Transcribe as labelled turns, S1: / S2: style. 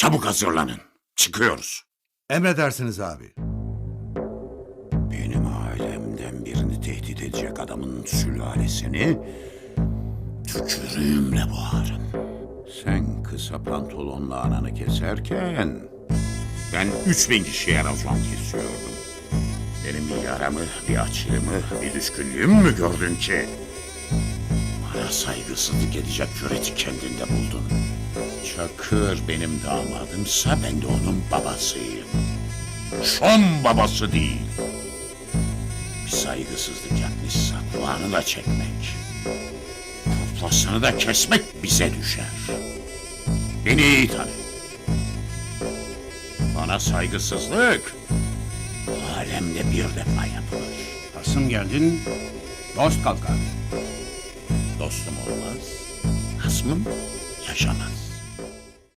S1: Çabuk hazırlanın. Çıkıyoruz.
S2: Emredersiniz abi.
S1: Benim ailemden birini tehdit edecek adamın sülalesini tükürüğümle boğarım. Sen kısa pantolonla ananı keserken ben 3000 kişiye racon kesiyordum. Benim bir yaramı, bir açlığımı, bir düşkünlüğümü mü gördün ki? Bana saygısızlık edecek cüreti kendinde buldun. Çakır benim damadımsa ben de onun babasıyım. Şom babası değil. Bir saygısızlık yapmışsa kulağını da çekmek. Kafasını da kesmek bize düşer. Beni iyi tanı. Bana saygısızlık alemde bir defa yapılır.
S3: Hasım geldin, dost kalkar.
S1: Dostum olmaz, hasmım yaşamaz.